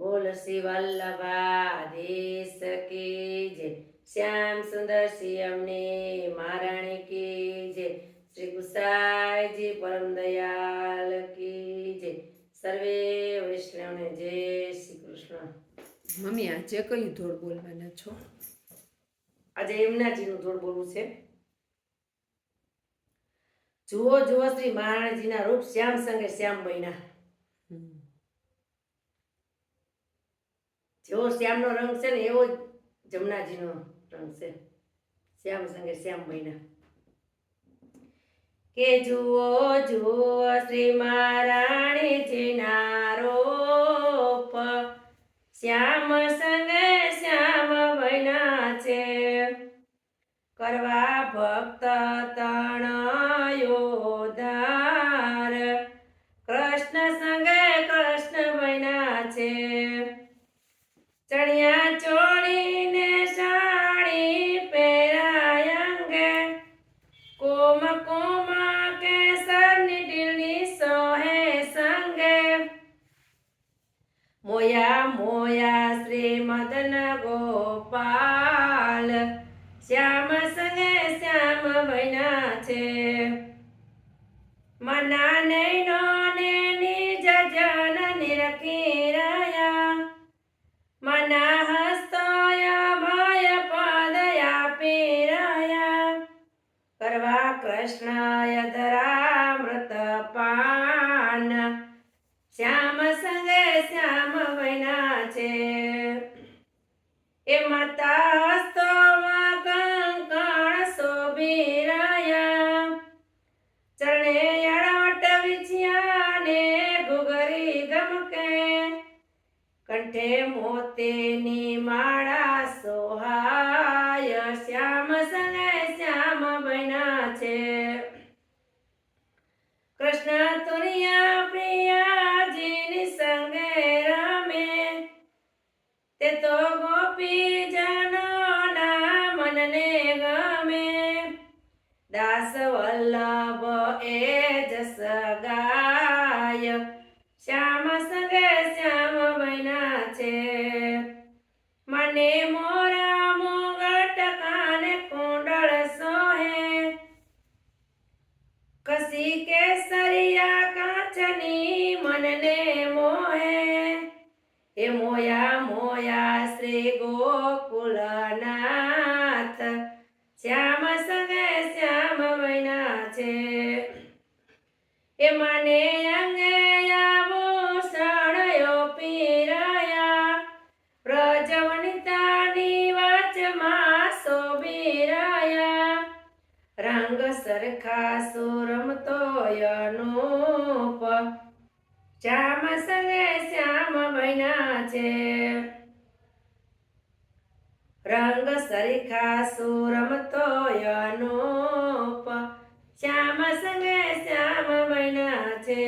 બોલ શ્રી વલ્લભા દેશ કી જય. શ્યામ સુંદર શ્રી અમને મહારાણી કી જય. શ્રી ગુસાઈજી પરમ દયાલ કી જય. સર્વે વૈષ્ણવને જય શ્રી કૃષ્ણ. મમ્મી આજે કયું ધોળ બોલવાના છો? આજે એમનાજીનું ધોળ બોલવું છે. જુઓ જુઓ શ્રી મહારાણીજીના રૂપ શ્યામ સંગે શ્યામ બન્યા. જેવો શ્યામનો રંગ છે ને એવો જ જમનાજીનો રંગ છે. શ્યામ સંગે શ્યામ મહિના. કે જુઓ જુઓ શ્રી મહારાણીજીના રોપ. શ્યામ સંગે શ્યામ મહિના છે. કરવા ભક્ત તણયોધાર ચણિયા ચોળીને સાડી પહેરાય અંગે. કોમ કોમ કેસરની ઢીલની સોહે સંગે. મોયા મોયા શ્રી મદન ગોપાલ કૃષ્ણય ધરામૃત પાન શ્યામ સંગે શ્યામ વૈના છે એ માતા હસ્તોમાં કંકણ શોભી રહ્યા ચરણે અડવટ વિછ્યા ને ઘુઘરી ગમકે કંઠે મોતેની માળા જસ ગાય. શ્યામ સંગે શ્યામ બન્યા છે. મને મોરા મોગટ કાને કુંડળ સોહે. કસી કેસરિયા કાચની મનને મોહે. એ મોયા મને અંગે આવો પીરાયા. પ્રજવનિતાની વાચમાં શોભીરાયા. રંગ સરખા સુરમતો અનુપ શ્યામ સંગે શ્યામ બન્યા છે. રંગ સરખા સુરમતો અનુપ શ્યામ સંગે શ્યામ બન્યા છે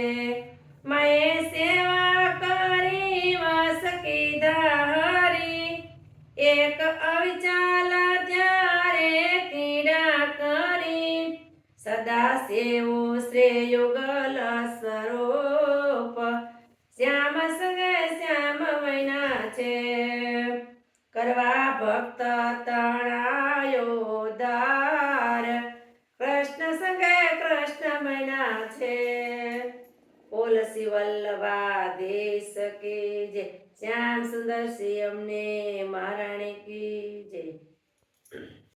મેં સેવા કરી વાસકી ધારી. એક અવિચાલા ત્યારે કીડા કરી. સદા સેવો શ્રેયુગલ જાણ છે. ઓલસી વલ્લભા દેશ કે જય. શ્યામ સુંદર સિંહ અમને મહારાણી કી જય.